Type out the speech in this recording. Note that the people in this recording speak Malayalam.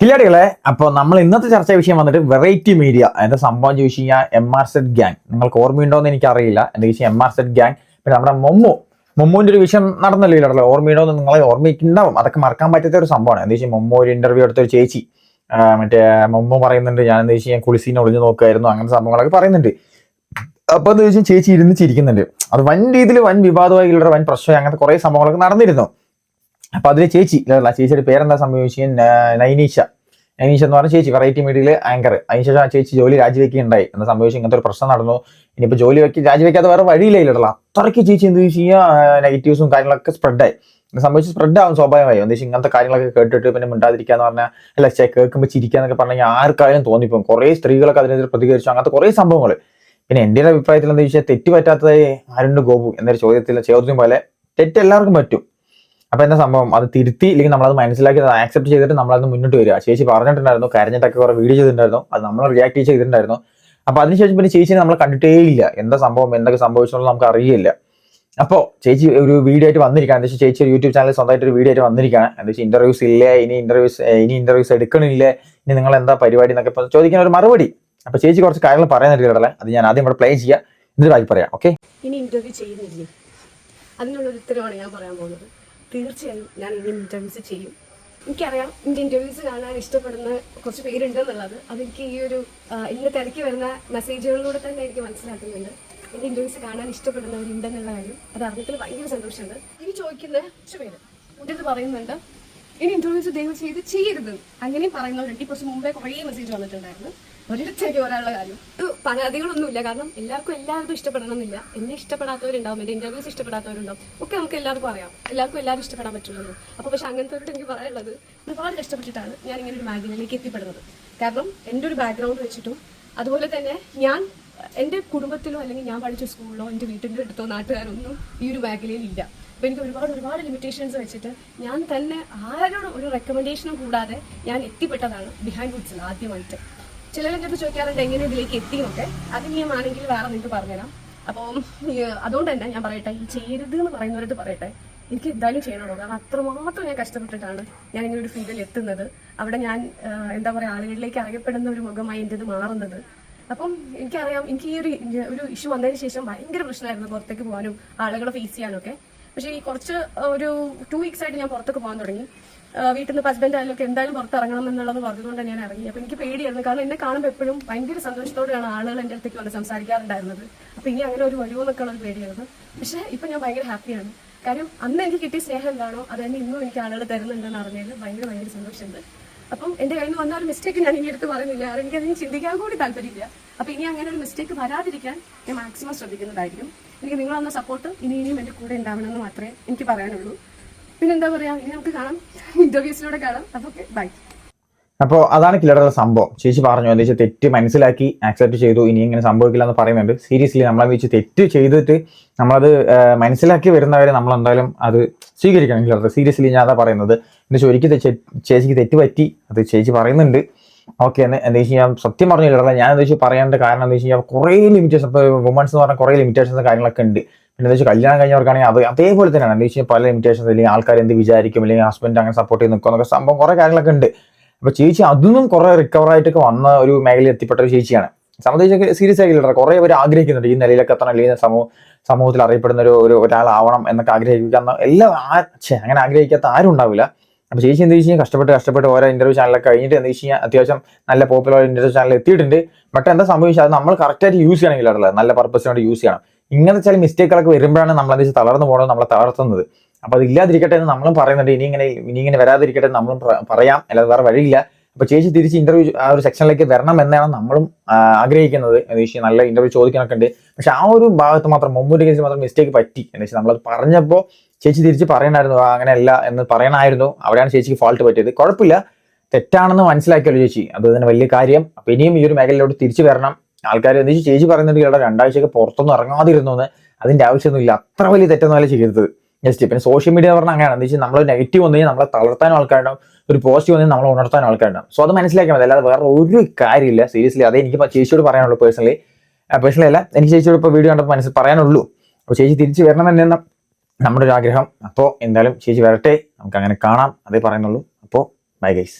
കില്ലാടികളെ അപ്പോൾ നമ്മൾ ഇന്നത്തെ ചർച്ചാ വിഷയം വന്നിട്ട് വെറൈറ്റി മീഡിയ എന്താ സംഭവം ചോദിച്ചു കഴിഞ്ഞാൽ എം ആർ സെറ്റ് ഗ്യാങ് നിങ്ങൾക്ക് ഓർമ്മയുണ്ടോ എന്ന് എനിക്കറിയില്ല. എന്താ ചോദിച്ചാൽ എം ആർ സെറ്റ് ഗ്യാങ് പിന്നെ നമ്മുടെ മൊമ്മു. മൊമ്മുവിന്റെ ഒരു വിഷയം നടന്നല്ലോ ഇല്ലല്ലോ ഓർമ്മയുണ്ടോ എന്ന് നിങ്ങളെ ഓർമ്മിക്കുന്നുണ്ടാവും. അതൊക്കെ മറക്കാൻ പറ്റാത്ത ഒരു സംഭവമാണ്. എന്താ വെച്ചാൽ മൊമ്മു ഒരു ഇന്റർവ്യൂ എടുത്ത ഒരു ചേച്ചി. മറ്റേ മൊമ്മു പറയുന്നുണ്ട് ഞാൻ എന്താ വെച്ചാൽ കുളിസീനെ ഒളിഞ്ഞു നോക്കുമായിരുന്നു അങ്ങനത്തെ സംഭവങ്ങളൊക്കെ പറയുന്നുണ്ട്. അപ്പോൾ എന്താ വെച്ചാൽ ചേച്ചി ഇരുന്ന് ചിരിക്കുന്നുണ്ട്. അത് വൻ രീതിയിൽ വൻ വിവാദമായിട്ടുള്ള വൻ പ്രശ്നം അങ്ങനത്തെ കുറേ സംഭവങ്ങളൊക്കെ നടന്നിരുന്നു. അപ്പൊ അതിൽ ചേച്ചി അല്ല ചേച്ചിയുടെ പേരെന്താ സംഭവിച്ചു നൈനീഷ. നൈനീഷ എന്ന് പറഞ്ഞ ചേച്ചി വെറൈറ്റി മീഡിയയിൽ ആങ്കർ അതിനുശേഷം ആ ചേച്ചി ജോലി രാജിവെക്കുകയുണ്ടായി. എന്ന സംഭവിച്ചു ഇങ്ങനത്തെ ഒരു പ്രശ്നം നടന്നു. ഇനിയിപ്പോ ജോലി വെക്കി രാജിവെക്കാതെ വേറെ വഴിയില്ല ഇല്ലല്ലോ അത്രയ്ക്ക് ചേച്ചി എന്ത് ചെയ്യുക നെഗറ്റീവ്സും കാര്യങ്ങളൊക്കെ സ്പ്രെഡായി സംഭവിച്ച് സ്പ്രെഡ് ആവും സ്വാഭാവികമായി. എന്താ ഇങ്ങനത്തെ കാര്യങ്ങളൊക്കെ കേട്ടിട്ട് പിന്നെ മിണ്ടാതിരിക്കാന്ന് പറഞ്ഞാൽ അല്ല ചേ കേൾക്കുമ്പോൾ ചിരിക്കാന്നൊക്കെ പറഞ്ഞാൽ ആർക്കായാലും തോന്നിപ്പോകും. കുറേ സ്ത്രീകളൊക്കെ അതിനെതിരെ പ്രതികരിച്ചു. അങ്ങനത്തെ കുറേ സംഭവങ്ങൾ പിന്നെ എന്റെ അഭിപ്രായത്തിൽ എന്താ വെച്ചാൽ തെറ്റ് പറ്റാത്തതായി ആരുണ്ട് ഗോപു? എന്നൊരു ചോദ്യത്തിൽ ചോദ്യം പോലെ തെറ്റ് എല്ലാവർക്കും പറ്റും. അപ്പൊ എന്താ സംഭവം? അത് തിരുത്തി ഇല്ലെങ്കിൽ നമ്മളത് മനസ്സിലാക്കി ആക്സെപ്റ്റ് ചെയ്തിട്ട് നമ്മളത് മുന്നോട്ട് വരിക. ചേച്ചി പറഞ്ഞിട്ടുണ്ടായിരുന്നു കരഞ്ഞിട്ടൊക്കെ കുറെ വീഡിയോ ചെയ്തിട്ടുണ്ടായിരുന്നു. അത് നമ്മൾ റിയാക്ട് ചെയ്തിട്ടുണ്ടായിരുന്നു. അപ്പൊ അതിനുശേഷം പിന്നെ ചേച്ചിനെ നമ്മൾ കണ്ടിട്ടേ ഇല്ല. എന്താ സംഭവം? എന്തൊക്കെ സംഭവിച്ചെന്നുള്ള നമുക്ക് അറിയില്ല. അപ്പോൾ ചേച്ചി ഒരു വീഡിയോ ആയിട്ട് വന്നിരിക്കുകയാണ്. എന്താ ചേച്ചി ഒരു യൂട്യൂബ് ചാനൽ സ്വന്തമായിട്ട് ഒരു വീഡിയോ ആയിട്ട് വന്നിരിക്കുകയാണ്. എന്താ വെച്ചാൽ ഇന്റർവ്യൂസ് ഇല്ലേ ഇനി ഇന്റർവ്യൂസ് ഇനി ഇന്റർവ്യൂസ് എടുക്കണില്ലേ. ഇനി നിങ്ങൾ എന്താ പരിപാടി എന്നൊക്കെ ചോദിക്കുന്ന ഒരു മറുപടി. അപ്പൊ ചേച്ചി കുറച്ച് കാര്യങ്ങൾ പറയാൻ അത് ഞാൻ ആദ്യം ഇവിടെ പ്ലേ ചെയ്യാം. എന്നിട്ട് ബാക്കി പറയാം. ഓക്കെ ഇനി ഇന്റർവ്യൂ ചെയ്യുന്നില്ലേ? അതിനുള്ള ഉത്തരവാണ് ഞാൻ പറയാൻ പോകുന്നത്. തീർച്ചയായും ഞാൻ ഇനി ഇന്റർവ്യൂസ് ചെയ്യും. എനിക്കറിയാം എന്റെ ഇന്റർവ്യൂസ് കാണാൻ ഇഷ്ടപ്പെടുന്ന കുറച്ച് പേരുണ്ടെന്നുള്ളത്. അതെനിക്ക് ഈ ഒരു ഇന്ന് തിരക്കി വരുന്ന മെസ്സേജുകളിലൂടെ തന്നെ എനിക്ക് മനസ്സിലാക്കുന്നുണ്ട്. എന്റെ ഇന്റർവ്യൂസ് കാണാൻ ഇഷ്ടപ്പെടുന്നവരുണ്ടെന്നുള്ള കാര്യം. അത് അറിഞ്ഞതിൽ ഭയങ്കര സന്തോഷമുണ്ട്. ഇനി ചോദിക്കുന്ന കുറച്ച് പേര് അടുത്ത് പറയുന്നുണ്ട്. ഇനി ഇന്റർവ്യൂസ് ദയവ് ചെയ്ത് ചെയ്യരുത്. അങ്ങനെയും പറയുന്നവരുണ്ട്. ഈ കുറച്ച് മുമ്പേ കുറേ മെസ്സേജ് വന്നിട്ടുണ്ടായിരുന്നു. ഒരിടത്തേക്ക് കാര്യം. പരാതികളൊന്നുമില്ല. കാരണം എല്ലാവർക്കും എല്ലാവർക്കും ഇഷ്ടപ്പെടണമെന്നില്ല. എന്നെ ഇഷ്ടപ്പെടാത്തവരുണ്ടാവും എന്റെ ഇന്റർവ്യൂസ് ഇഷ്ടപ്പെടാത്തവരുണ്ടാവും. ഒക്കെ നമുക്ക് എല്ലാവർക്കും അറിയാം. എല്ലാവർക്കും എല്ലാവരും ഇഷ്ടപ്പെടാൻ പറ്റുള്ളൂ. അപ്പോൾ പക്ഷെ അങ്ങനത്തെ എനിക്ക് പറയാനുള്ളത് ഒരുപാട് കഷ്ടപ്പെട്ടിട്ടാണ് ഞാൻ ഇങ്ങനെ ഒരു മേഖലയിലേക്ക് എത്തിപ്പെടുന്നത്. കാരണം എന്റെ ഒരു ബാക്ക്ഗ്രൗണ്ട് വെച്ചിട്ടും അതുപോലെ തന്നെ ഞാൻ എന്റെ കുടുംബത്തിലോ അല്ലെങ്കിൽ ഞാൻ പഠിച്ച സ്കൂളിലോ എന്റെ വീട്ടിന്റെ അടുത്തോ നാട്ടുകാരൊന്നും ഈ ഒരു മേഖലയിൽ ഇല്ല. അപ്പൊ എനിക്ക് ഒരുപാട് ഒരുപാട് ലിമിറ്റേഷൻസ് വെച്ചിട്ട് ഞാൻ തന്നെ ആരോടും ഒരു റെക്കമെൻഡേഷനും കൂടാതെ ഞാൻ എത്തിപ്പെട്ടതാണ് ബിഹൈൻഡ് വുഡ്സിൽ ആദ്യമായിട്ട്. ചിലരെന്റെ ചോദിക്കാറുണ്ട് എങ്ങനെ ഇതിലേക്ക് എത്തിയെന്നൊക്കെ. അത് നിയമാണെങ്കിൽ വേറെ നിങ്ങൾക്ക് പറഞ്ഞുതരാം. അപ്പം ഈ, അതുകൊണ്ട് തന്നെ ഞാൻ പറയട്ടെ ഈ ചെയ്യരുത് എന്ന് പറയുന്നവരോട് പറയട്ടെ. എനിക്ക് എന്തായാലും ചെയ്യണമല്ലോ കാരണം അത്രമാത്രം ഞാൻ കഷ്ടപ്പെട്ടിട്ടാണ് ഞാൻ ഇങ്ങനെ ഒരു ഫീൽഡിൽ എത്തുന്നത്. അവിടെ ഞാൻ എന്താ പറയുക ആളുകളിലേക്ക് അറിയപ്പെടുന്ന ഒരു മുഖമായി എന്റെ ഇത് മാറുന്നത്. അപ്പം എനിക്കറിയാം എനിക്ക് ഈ ഒരു ഇഷ്യൂ വന്നതിന് ശേഷം ഭയങ്കര പ്രശ്നമായിരുന്നു പുറത്തേക്ക് പോകാനും ആളുകളെ ഫേസ് ചെയ്യാനും ഒക്കെ പക്ഷേ ഈ കുറച്ച് ഒരു ടു വീക്സ് ആയിട്ട് ഞാൻ പുറത്തേക്ക് പോകാൻ തുടങ്ങി. വീട്ടിൽ നിന്ന് ഹസ്ബൻഡ് ആയാലും ഒക്കെ എന്തായാലും പുറത്തിറങ്ങണം എന്നുള്ളത് പറഞ്ഞുകൊണ്ട് ഞാൻ ഇറങ്ങി അപ്പൊ എനിക്ക് പേടിയായിരുന്നു. കാരണം എന്നെ കാണുമ്പോൾ എപ്പോഴും ഭയങ്കര സന്തോഷത്തോടെയാണ് ആളുകൾ എന്റെ അടുത്തേക്ക് വന്ന് സംസാരിക്കാറുണ്ടായിരുന്നത്. അപ്പൊ ഇനി അങ്ങനെ ഒരു വരുമോ എന്നൊക്കെയുള്ള ഒരു പേടിയായിരുന്നു. പക്ഷേ ഇപ്പൊ ഞാൻ ഭയങ്കര ഹാപ്പിയാണ്. കാര്യം അന്ന് എനിക്ക് കിട്ടിയ സ്നേഹം എന്താണോ അത് തന്നെ ഇന്നും എനിക്ക് ആളുകൾ തരുന്നുണ്ടെന്ന് അറിഞ്ഞതിൽ ഭയങ്കര ഭയങ്കര സന്തോഷമുണ്ട്. അപ്പം എന്റെ കയ്യിൽ നിന്ന് വന്ന ഒരു മിസ്റ്റേക്ക് ഞാൻ ഇനി എടുത്ത് പറയുന്നില്ല. കാരണം എനിക്ക് അതിന് ചിന്തിക്കാൻ കൂടി താല്പര്യമില്ല. അപ്പൊ ഇനി അങ്ങനെ ഒരു മിസ്റ്റേക്ക് വരാതിരിക്കാൻ ഞാൻ മാക്സിമം ശ്രദ്ധിക്കുന്നതായിരിക്കും. എനിക്ക് നിങ്ങൾ തന്ന സപ്പോർട്ട് ഇനി ഇനിയും എന്റെ കൂടെ ഉണ്ടാവണമെന്ന് മാത്രമേ എനിക്ക് പറയാനുള്ളൂ. പിന്നെന്താ പറയാ? ഇനി നമുക്ക് കാണാം. ഇന്റർവ്യൂസിലൂടെ കാണാം. അപ്പൊ ബൈ അപ്പോൾ അതാണ് കിലറുടെ സംഭവം. ചേച്ചി പറഞ്ഞു എന്താ വെച്ചാൽ തെറ്റ് മനസ്സിലാക്കി ആക്സെപ്റ്റ് ചെയ്തു ഇനി ഇങ്ങനെ സംഭവിക്കില്ല എന്ന് പറയുന്നുണ്ട്. സീരിയസ്ലി നമ്മളെ വെച്ച് തെറ്റ് ചെയ്തിട്ട് നമ്മളത് മനസ്സിലാക്കി വരുന്നവരെ നമ്മൾ എന്തായാലും അത് സ്വീകരിക്കണം കിലറുടെ സീരിയസ്ലി ഞാൻ അതാ പറയുന്നത്. എന്റെ ഒരിക്കൽ ചേച്ചിക്ക് തെറ്റ് പറ്റി അത് ചേച്ചി പറയുന്നുണ്ട്. ഓക്കെ എന്ന് എന്താ വെച്ച് കഴിഞ്ഞാൽ സത്യം പറഞ്ഞു കില്ലറുടെ ഞാൻ എന്താ വെച്ചാൽ പറയേണ്ട കാരണം എന്താ വെച്ച് കഴിഞ്ഞാൽ കുറേ ലിമിറ്റേഷൻ ഇപ്പോൾ വുമൺസ് എന്ന് പറഞ്ഞാൽ കുറേ ലിമിറ്റേഷൻസ് കാര്യങ്ങളൊക്കെ ഉണ്ട്. പിന്നെ എന്താ വെച്ചാൽ കല്യാണം കഴിഞ്ഞവർക്കാണെങ്കിൽ അത് അതേപോലെ തന്നെയാണ്. എന്താ വെച്ചാൽ പല ലിമിറ്റേഷൻസ് അല്ലെങ്കിൽ ആൾക്കാർ എന്ത് വിചാരിക്കും അല്ലെങ്കിൽ ഹസ്ബൻഡ് അങ്ങനെ സപ്പോർട്ട് ചെയ്ത് നിൽക്കുക എന്നൊക്കെ സംഭവം കുറേ കാര്യങ്ങളൊക്കെ ഉണ്ട്. അപ്പൊ ചേച്ചി അതൊന്നും കുറെ റിക്കവർ ആയിട്ടൊക്കെ വന്ന ഒരു മേഖലയിൽ എത്തിപ്പെട്ട ഒരു ചേച്ചിയാണ്. സംബന്ധിച്ച് സീരിയസ് ആയിട്ട് കുറെ പേര് ആഗ്രഹിക്കുന്നുണ്ട് ഈ നിലയിലൊക്കെ എത്തണം അല്ലെങ്കിൽ സമൂഹ സമൂഹത്തിൽ അറിയപ്പെടുന്ന ഒരു ഒരു ഒരാളാവണം എന്നൊക്കെ ആഗ്രഹിക്കുന്ന എല്ലാം അങ്ങനെ ആഗ്രഹിക്കാത്ത ആരും ഉണ്ടാവില്ല. അപ്പൊ ചേച്ചി എന്ത് വെച്ച് കഷ്ടപ്പെട്ട് കഷ്ടപ്പെട്ട് ഓരോ ഇന്റർവ്യൂ ചാനലൊക്കെ കഴിഞ്ഞിട്ട് എന്ത് വെച്ച് അത്യാവശ്യം നല്ല പോപ്പുലർ ഇന്റർവ്യൂ ചാനൽ എത്തിയിട്ടുണ്ട്. ബട്ട് എന്താ സംഭവിച്ചത്? അത് നമ്മൾ കറക്റ്റായിട്ട് യൂസ് ചെയ്യണമെങ്കിൽ ഉള്ളത്. നല്ല പർപ്പസിനോട് യൂസ് ചെയ്യണം. ഇങ്ങനെ വെച്ചാൽ മിസ്റ്റേക്കുകളൊക്കെ വരുമ്പോഴാണ് വെച്ചാൽ തളർന്നു പോകണത് നമ്മളെ തളർത്തുന്നത്. അപ്പൊ അത് ഇല്ലാതിരിക്കട്ടെ എന്ന് നമ്മളും പറയുന്നുണ്ട്. ഇനി ഇങ്ങനെ ഇനി ഇങ്ങനെ വരാതിരിക്കട്ടെ എന്ന് നമ്മളും പറയാം. അല്ലാതെ വേറെ വഴിയില്ല. അപ്പോൾ ചേച്ചി തിരിച്ച് ഇന്റർവ്യൂ ആ ഒരു സെക്ഷനിലേക്ക് വരണം എന്നാണ് നമ്മളും ആഗ്രഹിക്കുന്നത്. എന്ന് വെച്ചാൽ നല്ല ഇന്റർവ്യൂ ചോദിക്കാനൊക്കെ ഉണ്ട്. പക്ഷെ ആ ഒരു ഭാഗത്ത് മാത്രം മുമ്പൊരു കേസിൽ മാത്രം മിസ്റ്റേക്ക് പറ്റി. എന്ന് വെച്ചാൽ നമ്മളത് പറഞ്ഞപ്പോൾ ചേച്ചി തിരിച്ച് പറയണമായിരുന്നു "ആ, അങ്ങനെയല്ല എന്ന് പറയണമായിരുന്നു അവിടെയാണ് ചേച്ചിക്ക് ഫാൾട്ട് പറ്റിയത്. കുഴപ്പമില്ല. തെറ്റാണെന്ന് മനസ്സിലാക്കിയല്ലോ ചേച്ചി. അത് തന്നെ വലിയ കാര്യം. അപ്പൊ ഇനിയും ഈ ഒരു മേഖലയിലോട്ട് തിരിച്ചു വരണം. ആൾക്കാർ എന്ന് വെച്ചാൽ ചേച്ചി പറയുന്നുണ്ട് ഇവിടെ രണ്ടാഴ്ചയൊക്കെ പുറത്തൊന്നും ഇറങ്ങാതിരുന്നു എന്ന്. അതിന്റെ ആവശ്യമൊന്നുമില്ല. അത്ര വലിയ തെറ്റൊന്നുമല്ല ചെയ്തത്. ജസ്റ്റ് പിന്നെ സോഷ്യൽ മീഡിയ പറഞ്ഞാൽ അങ്ങനെയാണ്. എന്താ വെച്ചാൽ നമ്മൾ നെഗറ്റീവ് വന്നു കഴിഞ്ഞാൽ നമ്മളെ തളർത്താനും ആൾക്കാരുണ്ടാവും. ഒരു പോസിറ്റീവ് വന്നു നമ്മളെ ഉണർത്താനും ആൾക്കാരുണ്ടാവും. സോ അത് മനസ്സിലാക്കിയാൽ മതി. അല്ലാതെ വേറെ ഒരു കാര്യമില്ല. സീരിയസ്ലി അതേ എനിക്ക് ചേച്ചിയോട് പറയാനുള്ളൂ പേഴ്സണലി പേഴ്സണലി അല്ല. എനിക്ക് ചേച്ചിയോട് ഇപ്പോൾ വീഡിയോ കണ്ടപ്പോൾ മനസ്സിൽ പറയാനുള്ളൂ. അപ്പോൾ ചേച്ചി തിരിച്ച് വരണം തന്നെ നമ്മുടെ ഒരു ആഗ്രഹം. അപ്പോൾ എന്തായാലും ചേച്ചി വരട്ടെ. നമുക്ക് അങ്ങനെ കാണാം. അതേ പറയുന്നുള്ളൂ. അപ്പോൾ ബൈ ഗൈസ്